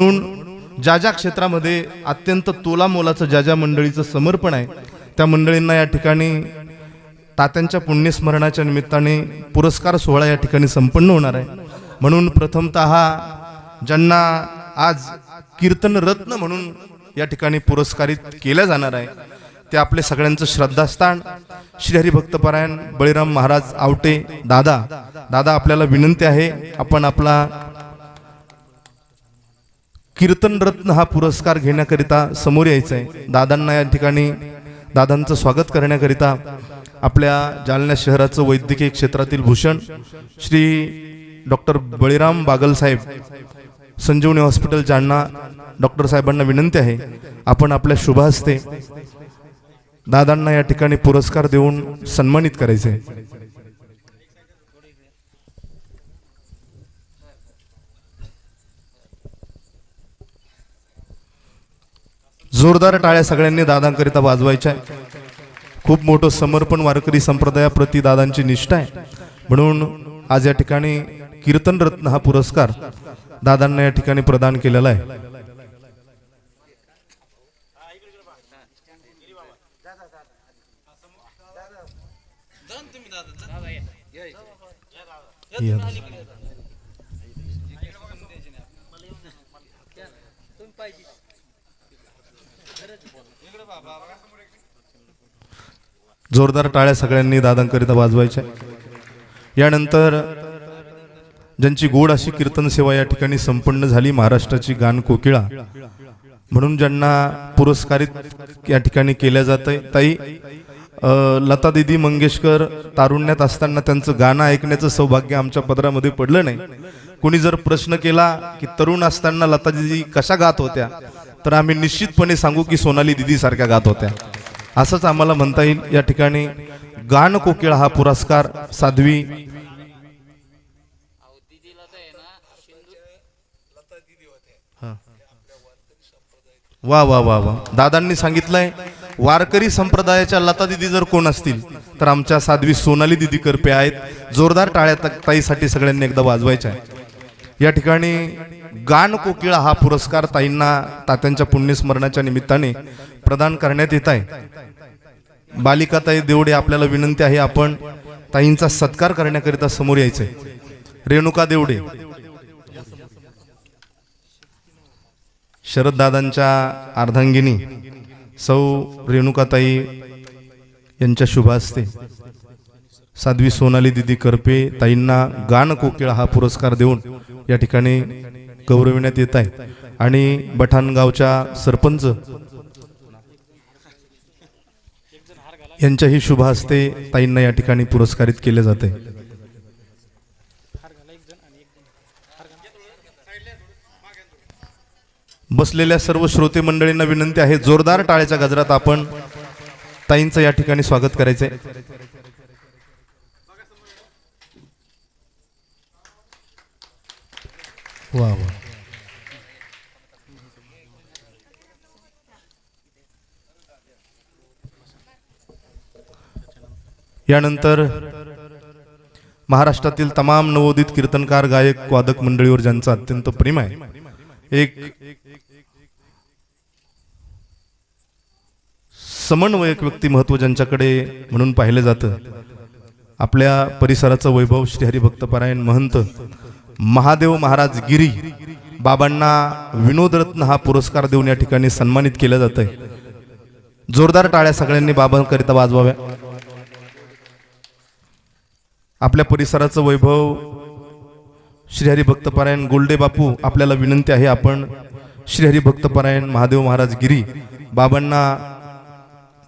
म्हणून ज्या ज्या क्षेत्रामध्ये अत्यंत तोलामोलाचं ज्या ज्या मंडळीचं समर्पण आहे त्या मंडळींना या ठिकाणी तात्यांच्या पुण्यस्मरणाच्या निमित्ताने पुरस्कार सोहळा या ठिकाणी संपन्न होणार आहे. म्हणून प्रथमतः ज्यांना आज कीर्तन रत्न म्हणून या ठिकाणी पुरस्कारित केल्या जाणार आहे ते आपले सगळ्यांचं श्रद्धास्थान श्रीहरी भक्तपरायण बळीराम महाराज आवटे दादा. दादा आपल्याला विनंती आहे आपण आपला कीर्तन रत्न हा पुरस्कार घेण्याकरिता समोर यायचं आहे दादांना या ठिकाणी दादांचं स्वागत करण्याकरिता आपल्या जालना शहराचं वैद्यकीय क्षेत्रातील भूषण श्री डॉक्टर बळीराम बागलसाहेब संजीवनी हॉस्पिटल जालना डॉक्टर साहेबांना विनंती आहे आपण आपल्या शुभ हस्ते दादांना या ठिकाणी पुरस्कार देऊन सन्मानित करायचे जोरदार टाळ्या सगळ्यांनी दादांकरिता वाजवायच्या आहे खूप मोठं समर्पण वारकरी संप्रदायाप्रती दादांची निष्ठा आहे. म्हणून आज या ठिकाणी कीर्तन रत्न हा पुरस्कार दादांना या ठिकाणी प्रदान केलेला आहे. या. जोरदार टाळ्या सगळ्यांनी दादांकरिता वाजवायच्या. यानंतर ज्यांची गोड अशी कीर्तन सेवा या ठिकाणी संपन्न झाली महाराष्ट्राची गान कोकिळा म्हणून ज्यांना पुरस्कारित या ठिकाणी केल्या जात आहे ताई लता दिदी मंगेशकर तारुण्यात असताना त्यांचं गाणं ऐकण्याचं सौभाग्य आमच्या पदरामध्ये पडलं नाही. कुणी जर प्रश्न केला की तरुण असताना लता दिदी कशा गात होत्या तर आम्ही निश्चितपणे सांगू की सोनाली दिदी सारख्या गात होत्या. असंच आम्हाला म्हणता येईल या ठिकाणी गाण कोकिळा हा पुरस्कार साध्वी वा वा वा वा. दादांनी सांगितलंय वारकरी संप्रदायाच्या लता दिदी जर कोण असतील तर आमच्या साध्वी सोनाली दिदी करपे आहेत. जोरदार टाळ्या ताईसाठी सगळ्यांनी एकदा वाजवायच्या. आहे या ठिकाणी गान कोकिळा हा पुरस्कार ताईंना तात्यांच्या पुण्यस्मरणाच्या निमित्ताने प्रदान करण्यात येत आहे. बालिका ताई देवडे आपल्याला विनंती आहे आपण ताईंचा सत्कार करण्याकरिता समोर यायचंय. रेणुका देवडे. शरददादांच्या अर्धांगिनी सौ रेणुकाताई यांच्या शुभ असते साध्वी सोनाली दिदी करपे ताईंना गान कोकिळा हा पुरस्कार देऊन या ठिकाणी गौरविण्यात येत आहे आणि बठाणगावच्या सरपंच यांच्याही शुभ हस्ते ताईंना या ठिकाणी पुरस्कारित केले जाते. बसलेल्या सर्व श्रोते मंडळींना विनंती आहे जोरदार टाळ्याच्या गजरात आपण ताईंचं या ठिकाणी स्वागत करायचंय. वा वा यानंतर महाराष्ट्रातील तमाम नवोदित कीर्तनकार गायक वादक मंडळीवर ज्यांचं अत्यंत प्रेम आहे एक समन्वयक व्यक्तिमत्व ज्यांच्याकडे म्हणून पाहिलं जातं आपल्या परिसराचं वैभव श्री हरिभक्तपरायण महंत महादेव महाराज गिरी बाबांना विनोदरत्न हा पुरस्कार देऊन या ठिकाणी सन्मानित केलं जात आहे जोरदार टाळ्या सगळ्यांनी बाबांकरिता वाजवाव्या. आपल्या परिसराचं वैभव श्रीहरी भक्तपरायण गोल्डे बापू आपल्याला विनंती आहे आपण श्रीहरी भक्तपरायण महादेव महाराज गिरी बाबांना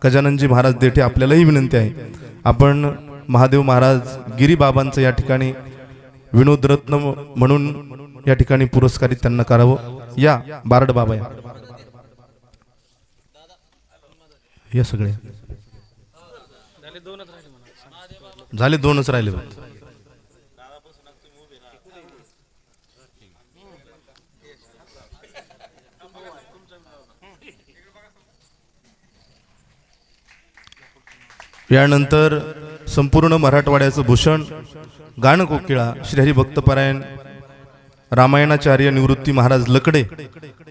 गजाननजी महाराज देठे आपल्यालाही विनंती आहे. आपण महादेव महाराज गिरी बाबांचं या ठिकाणी विनोद रत्न म्हणून या ठिकाणी पुरस्कारित त्यांना करावं. या बारड बाबा या. या सगळे. झाले दोनच राहिले यानंतर संपूर्ण मराठवाड्याचं भूषण गाणकोकिळा कोकिळा श्री रामायणाचार्य निवृत्ती महाराज लकडे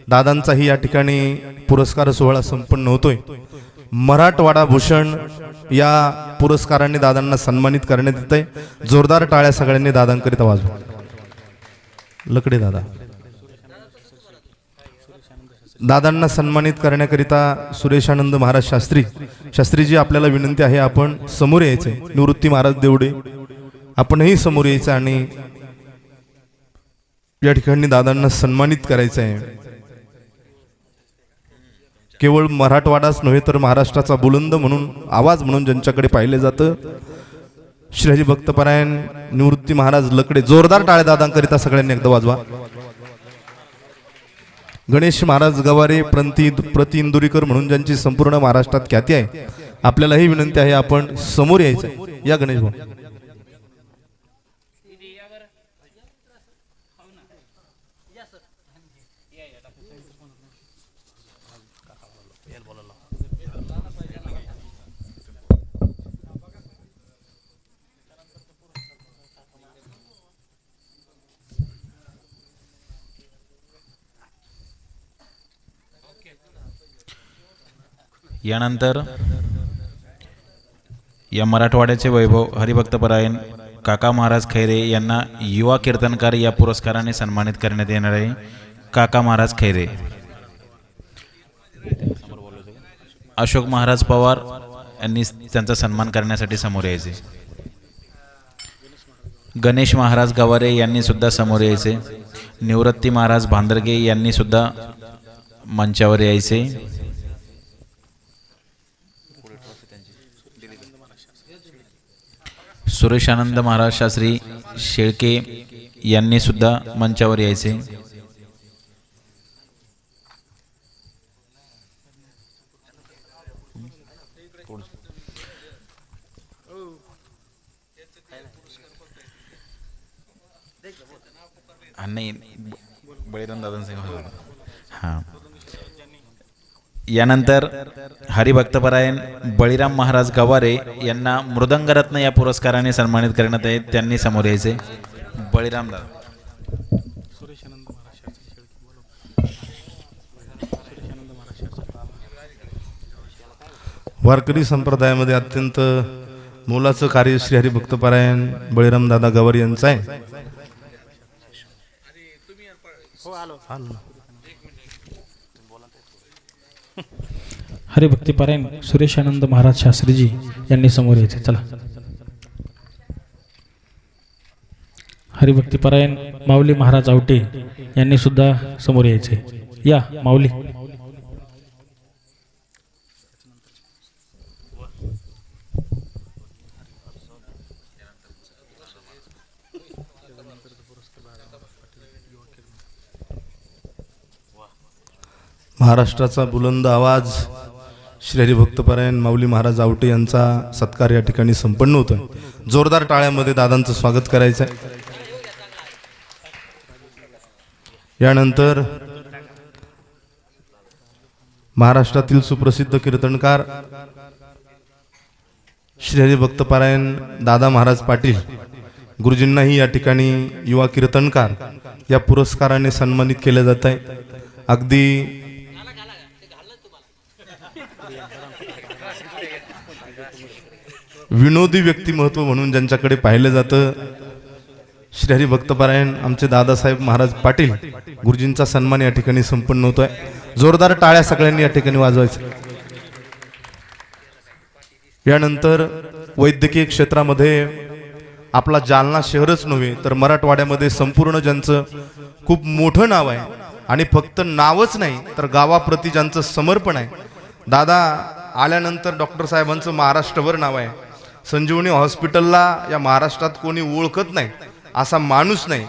दादांचाही या ठिकाणी पुरस्कार सोहळा संपन्न होतोय. मराठवाडा भूषण या पुरस्काराने दादांना सन्मानित करण्यात येत आहे. जोरदार टाळ्या सगळ्यांनी दादांकरिता वाजवा. लकडे दादा. दादांना सन्मानित करण्याकरिता सुरेशानंद महाराज शास्त्री शास्त्रीजी आपल्याला विनंती आहे आपण समोर यायचंय. निवृत्ती महाराज देवडे आपणही समोर यायचं आणि या ठिकाणी दादांना सन्मानित करायचं आहे. केवळ मराठवाडाच नव्हे तर महाराष्ट्राचा बुलंद म्हणून आवाज म्हणून ज्यांच्याकडे पाहिले जातं श्रीहरी भक्तपरायण निवृत्ती महाराज लकडे जोरदार टाळे दादांकरिता सगळ्यांनी एकदा वाजवा. गणेश महाराज गवारे प्रति प्रतिंदुरीकर म्हणून ज्यांची संपूर्ण महाराष्ट्रात ख्याती आहे आपल्यालाही विनंती आहे आपण समोर यायचं या गणेश भाऊ. यानंतर या मराठवाड्याचे वैभव हरिभक्तपरायण काका महाराज खैरे यांना युवा कीर्तनकार या पुरस्काराने सन्मानित करण्यात येणार आहे. काका महाराज खैरे. अशोक महाराज पवार यांनी त्यांचा सन्मान करण्यासाठी समोर यायचे. गणेश महाराज गवारे यांनी सुद्धा समोर यायचे. निवृत्ती महाराज भांदरगे यांनी सुद्धा मंचावर यायचे. सुरेशानंद महाराज शास्त्री शेळके यांनी सुद्धा मंचावर यायचे. हा, नाही बळीराम दादांचा हां. यानंतर हरिभक्तपरायण बळीराम महाराज गवारे यांना मृदंगरत्न या पुरस्काराने सन्मानित करण्यात आहे त्यांनी समोर यायचे. बळीराम दादा. वारकरी संप्रदायामध्ये अत्यंत मोलाचं कार्य श्री हरिभक्तपरायण बळीराम दादा गवार यांचं आहे. हरिभक्तीपरायण सुरेशानंद महाराज शास्त्रीजी यांनी समोर यायचे चला. हरिभक्तीपरायण माऊली महाराज आवटे यांनी सुद्धा समोर यायचे. या माऊली. महाराष्ट्राचा बुलंद आवाज श्री भक्तपरायण माऊली महाराज आवटे यांचा सत्कार या ठिकाणी संपन्न होतो जोरदार टाळ्यामध्ये दादांचं स्वागत करायचं आहे यानंतर महाराष्ट्रातील सुप्रसिद्ध कीर्तनकार श्री हरिभक्तपरायण दादा महाराज पाटील गुरुजींनाही या ठिकाणी युवा कीर्तनकार या पुरस्काराने सन्मानित केले जात आहे अगदी विनोदी व्यक्तिमत्व म्हणून ज्यांच्याकडे पाहिलं जातं श्री हरी भक्तपारायण आमचे दादासाहेब महाराज पाटील गुरुजींचा सन्मान या ठिकाणी संपन्न होतोय. जोरदार टाळ्या सगळ्यांनी या ठिकाणी वाजवायचं. यानंतर वैद्यकीय क्षेत्रामध्ये आपला जालना शहरच नव्हे तर मराठवाड्यामध्ये संपूर्ण ज्यांचं खूप मोठं नाव आहे आणि फक्त नावच नाही तर गावाप्रती ज्यांचं समर्पण आहे दादा आल्यानंतर डॉक्टर साहेबांचं महाराष्ट्रभर नाव आहे. संजीवनी हॉस्पिटलला या महाराष्ट्रात कोणी ओळखत नाही असा माणूस नाही.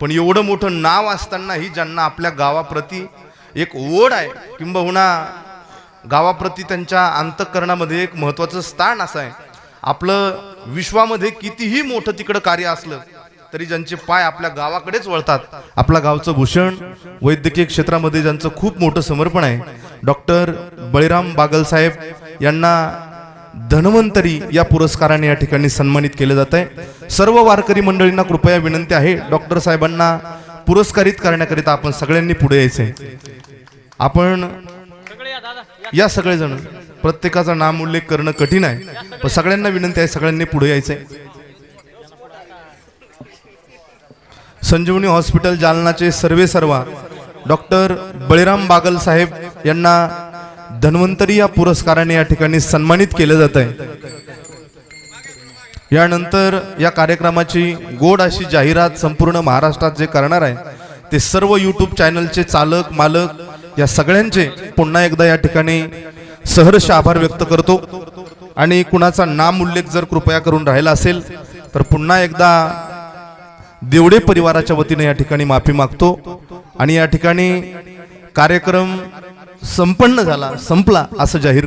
पण एवढं मोठं नाव असतानाही ज्यांना आपल्या गावाप्रती एक ओढ आहे किंबहुना गावाप्रती त्यांच्या अंतःकरणामध्ये एक महत्वाचं स्थान असं आहे. आपलं विश्वामध्ये कितीही मोठं तिकडं कार्य असलं तरी ज्यांचे पाय आपल्या गावाकडेच वळतात. आपल्या गावचं भूषण वैद्यकीय क्षेत्रामध्ये ज्यांचं खूप मोठं समर्पण आहे डॉक्टर बळीराम बागलसाहेब यांना धन्वंतरी या पुरस्काराने या ठिकाणी सन्मानित केलं जात आहे. सर्व वारकरी मंडळींना कृपया विनंती आहे डॉक्टर साहेबांना पुरस्कारित करण्याकरिता आपण सगळ्यांनी पुढे यायचंय. आपण या सगळेजण प्रत्येकाचा नाम उल्लेख करणं कठीण आहे पण सगळ्यांना विनंती आहे सगळ्यांनी पुढे यायचंय. संजीवनी हॉस्पिटल जालनाचे सर्वे सर्वा डॉक्टर बळीराम बागल साहेब यांना धन्वंतरी या पुरस्काराने या ठिकाणी सन्मानित केलं जात आहे. यानंतर या कार्यक्रमाची गोड अशी जाहिरात संपूर्ण महाराष्ट्रात जे करणार आहे ते सर्व यूट्यूब चॅनलचे चालक मालक या सगळ्यांचे पुन्हा एकदा या ठिकाणी सहर्ष आभार व्यक्त करतो. आणि कुणाचा नाम उल्लेख जर कृपया करून राहिला असेल तर पुन्हा एकदा देवडे परिवाराच्या वतीने या ठिकाणी माफी मागतो आणि या ठिकाणी कार्यक्रम संपन्न झाला संपला असं जाहीर